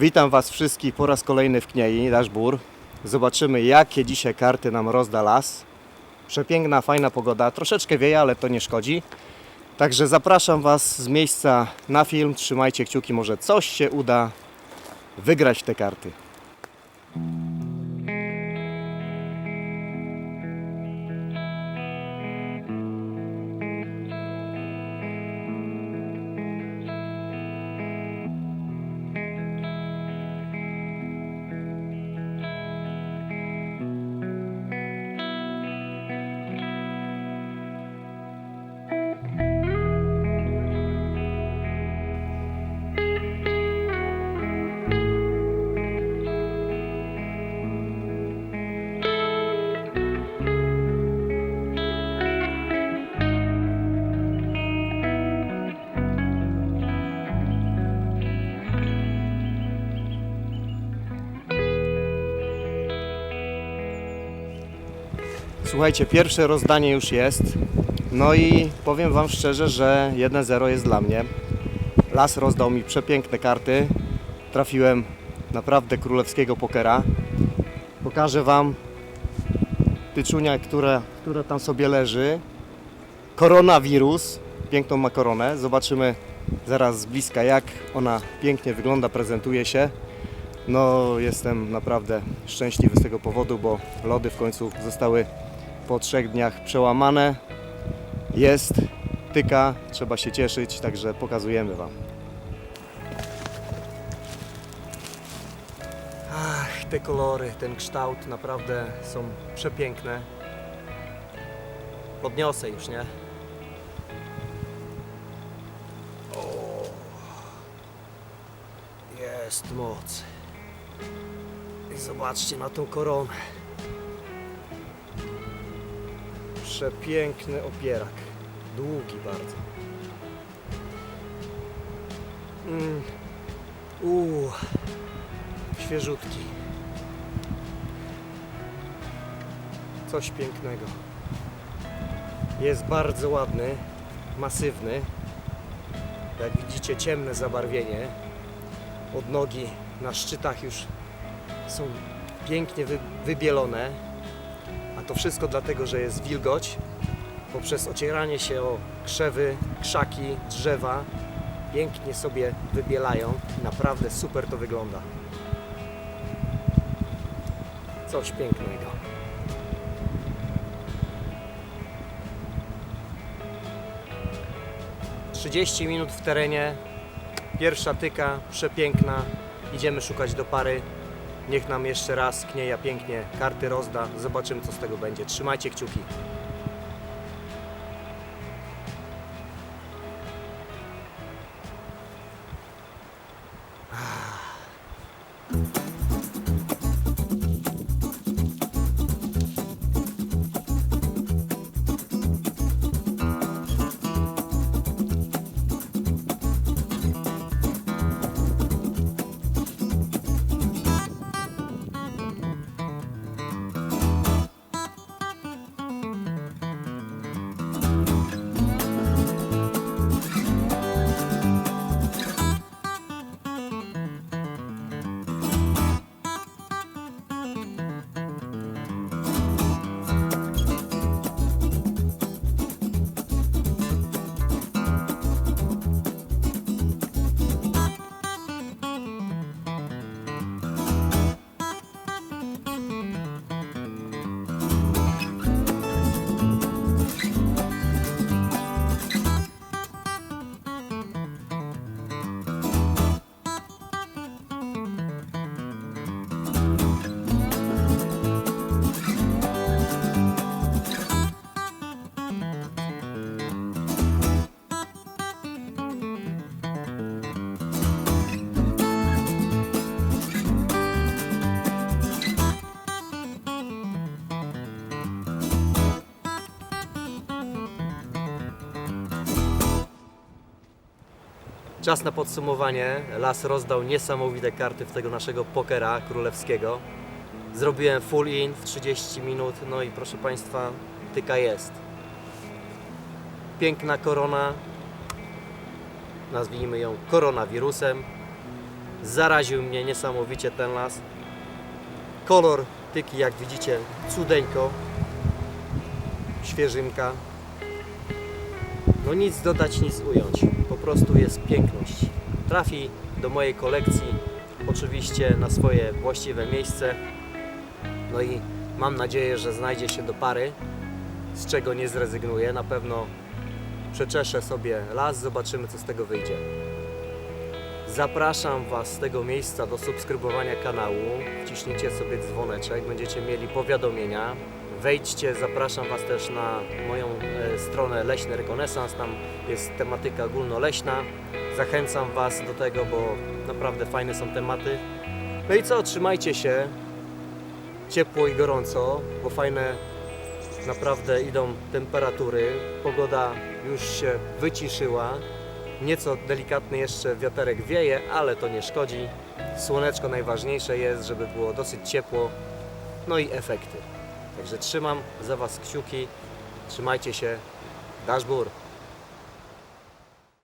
Witam Was wszystkich po raz kolejny w Kniei, Daszbur. Zobaczymy, jakie dzisiaj karty nam rozda las. Przepiękna, fajna pogoda. Troszeczkę wieje, ale to nie szkodzi. Także zapraszam Was z miejsca na film. Trzymajcie kciuki, może coś się uda wygrać te karty. Słuchajcie, pierwsze rozdanie już jest. No i powiem Wam szczerze, że 1-0 jest dla mnie. Las rozdał mi przepiękne karty. Trafiłem naprawdę królewskiego pokera. Pokażę Wam tyczunia, która, która tam sobie leży. Koronawirus. Piękną ma koronę. Zobaczymy zaraz z bliska, jak ona pięknie wygląda, prezentuje się. No, jestem naprawdę szczęśliwy z tego powodu, bo lody w końcu zostały po trzech dniach przełamane. Jest tyka, trzeba się cieszyć, także pokazujemy Wam. Ach, te kolory, ten kształt naprawdę są przepiękne. Podniosę już, nie? O, jest moc. Zobaczcie na tą koronę. Przepiękny opierak. Długi bardzo. Mm. Uuu, świeżutki. Coś pięknego. Jest bardzo ładny, masywny. Jak widzicie, ciemne zabarwienie. Od nogi na szczytach już są pięknie wy, wybielone. To wszystko dlatego, że jest wilgoć. Poprzez ocieranie się o krzewy, krzaki, drzewa pięknie sobie wybielają. Naprawdę super to wygląda. Coś pięknego. Trzydzieści minut w terenie. Pierwsza tyka, przepiękna. Idziemy szukać do pary. Niech nam jeszcze raz Knieja pięknie karty rozda. Zobaczymy co z tego będzie. Trzymajcie kciuki. Czas na podsumowanie. Las rozdał niesamowite karty w tego naszego pokera królewskiego. Zrobiłem full in w 30 minut, no i proszę Państwa, tyka jest. Piękna korona, nazwijmy ją koronawirusem. Zaraził mnie niesamowicie ten las. Kolor tyki, jak widzicie, cudeńko. Świeżynka. No nic dodać, nic ująć. Po prostu jest piękność. Trafi do mojej kolekcji, oczywiście na swoje właściwe miejsce. No i mam nadzieję, że znajdzie się do pary, z czego nie zrezygnuję. Na pewno przeczeszę sobie las, zobaczymy co z tego wyjdzie. Zapraszam Was z tego miejsca do subskrybowania kanału. Wciśnijcie sobie dzwoneczek, będziecie mieli powiadomienia. Wejdźcie, zapraszam Was też na moją e, stronę Leśny Rekonesans. Tam jest tematyka ogólnoleśna. Zachęcam Was do tego, bo naprawdę fajne są tematy. No i co, trzymajcie się. Ciepło i gorąco, bo fajne naprawdę idą temperatury. Pogoda już się wyciszyła. Nieco delikatny jeszcze wiaterek wieje, ale to nie szkodzi. Słoneczko najważniejsze jest, żeby było dosyć ciepło. No i efekty. Także trzymam za Was kciuki. Trzymajcie się. Dashbur.